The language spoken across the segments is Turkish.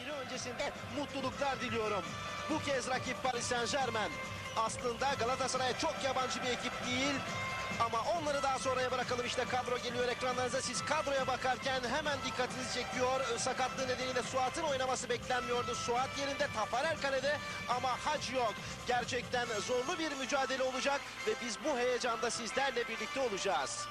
biri öncesinde mutluluklar diliyorum. Bu kez rakip Paris Saint Germain. Aslında Galatasaray'a çok yabancı bir ekip değil. Ama onları daha sonraya bırakalım. İşte kadro geliyor ekranlarınıza. Siz kadroya bakarken hemen dikkatinizi çekiyor. Sakatlığı nedeniyle Suat'ın oynaması beklenmiyordu. Suat yerinde, Tafarel kalede ama hac yok. Gerçekten zorlu bir mücadele olacak ve biz bu heyecanda sizlerle birlikte olacağız.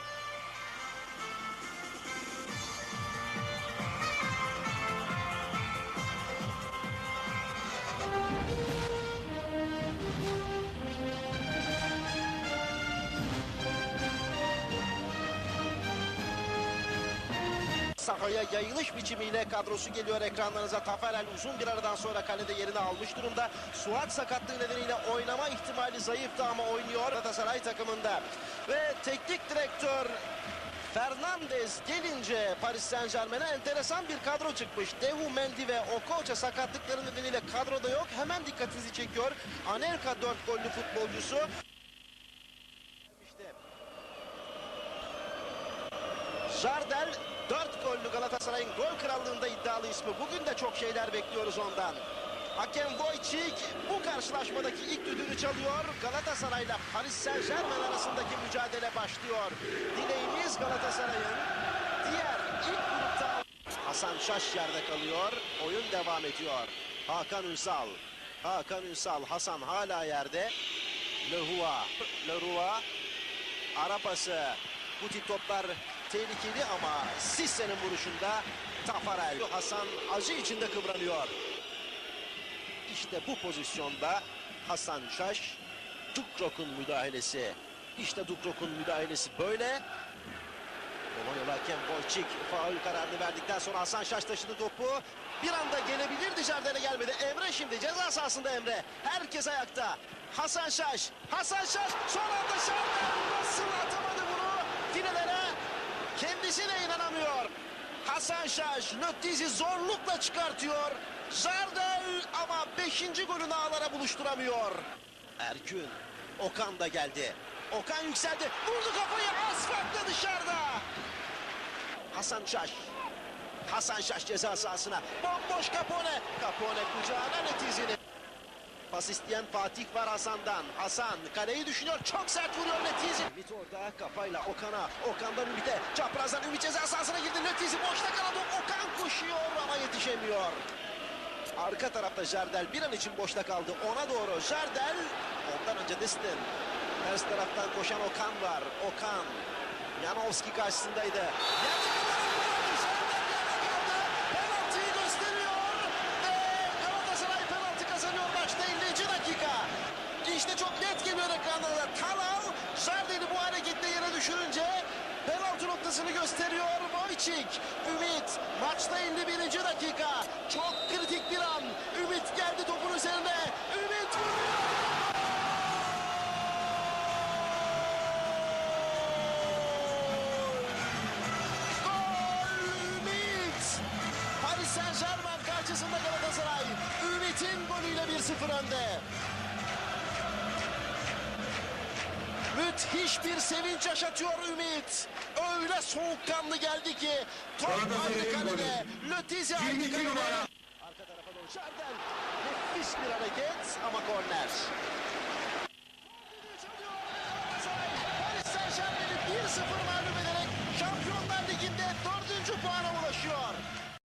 Sahaya yayılış biçimiyle kadrosu geliyor ekranlarınıza. Taferel uzun bir aradan sonra kalede yerini almış durumda. Suat sakatlığı nedeniyle oynama ihtimali zayıftı ama oynuyor Galatasaray takımında. Ve teknik direktör Fernandez gelince Paris Saint Germain'e enteresan bir kadro çıkmış. Dehu Mendy ve Okocha sakatlıkları nedeniyle kadroda yok. Hemen dikkatinizi çekiyor. Anelka 4 gollü futbolcusu. İşte Jardel 4 gollü Galatasaray'ın gol krallığında iddialı ismi. Bugün de çok şeyler bekliyoruz ondan. Hakem Wojcik bu karşılaşmadaki ilk düdüğünü çalıyor. Galatasaray'la Paris Saint Germain arasındaki mücadele başlıyor. Dileğimiz Galatasaray'ın diğer ilk grupta Hasan Şaş yerde kalıyor. Oyun devam ediyor. Hakan Ünsal. Hakan Ünsal. Hasan hala yerde. Lehua. Lehua. Ara pası. Bu tip toplar tehlikeli ama Sisse'nin vuruşunda Tafarel. Hasan acı içinde kıvranıyor. İşte bu pozisyonda Hasan Şaş, Dukrok'un müdahalesi. İşte Dukrok'un müdahalesi böyle. Polonyalı hakem Wojcik faul kararını verdikten sonra Hasan Şaş taşıdı topu. Bir anda gelebilirdi Jardel'e gelmedi. Emre şimdi ceza sahasında Emre. Herkes ayakta. Hasan Şaş. Hasan Şaş son anda Jardel nasıl atamadı bunu filelere. Kendisine inanamıyor. Hasan Şaş Löttizi zorlukla çıkartıyor. Jardel ama 5. golünü ağlara buluşturamıyor. Erkün. Okan da geldi. Okan yükseldi. Vurdu kafayı asfaltta dışarıda. Hasan Şaş. Hasan Şaş ceza sahasına. Bomboş Capone. Capone kucağına Löttizi'ni. Pas isteyen Fatih var Hasan'dan. Hasan kaleyi düşünüyor. Çok sert vuruyor Letizi. Ümit orada kafayla Okan'a. Okan'dan Ümit'e. Çaprazdan Ümit ceza sahasına girdi. Letizi boşta kaladı. Okan koşuyor ama yetişemiyor. Arka tarafta Jardel bir an için boşta kaldı. Ona doğru Jardel. Ondan önce Distin. Ters taraftan koşan Okan var. Okan. Yanovski karşısındaydı. Yerde kalan Jardel yerde kaldı. Penaltıyı gösteriyor. Ve Galatasaray penaltı kazanıyor maçta 50. dakika. İşte çok geliyor ekranlarda. Talal Jardel'i bu hareketle yere düşürünce penaltı noktasını gösteriyor Wojcik. Ümit maçta 51. dakika. Çok kritik bir an. Ümit geldi topun üzerine. Ümit vuruyor. Saint Germain karşısında Galatasaray. Ümit'in golüyle 1-0 önde. müthiş bir sevinç yaşatıyor Ümit. Öyle soğukkanlı geldi ki top aynı kalede. Lötizi aynı kalede. Arka tarafa doğru Şardel. Nefis bir hareket ama korner. Paris Saint-Germain'i 1-0 mağlup ederek Şampiyonlar Ligi'nde dördüncü puana ulaşıyor.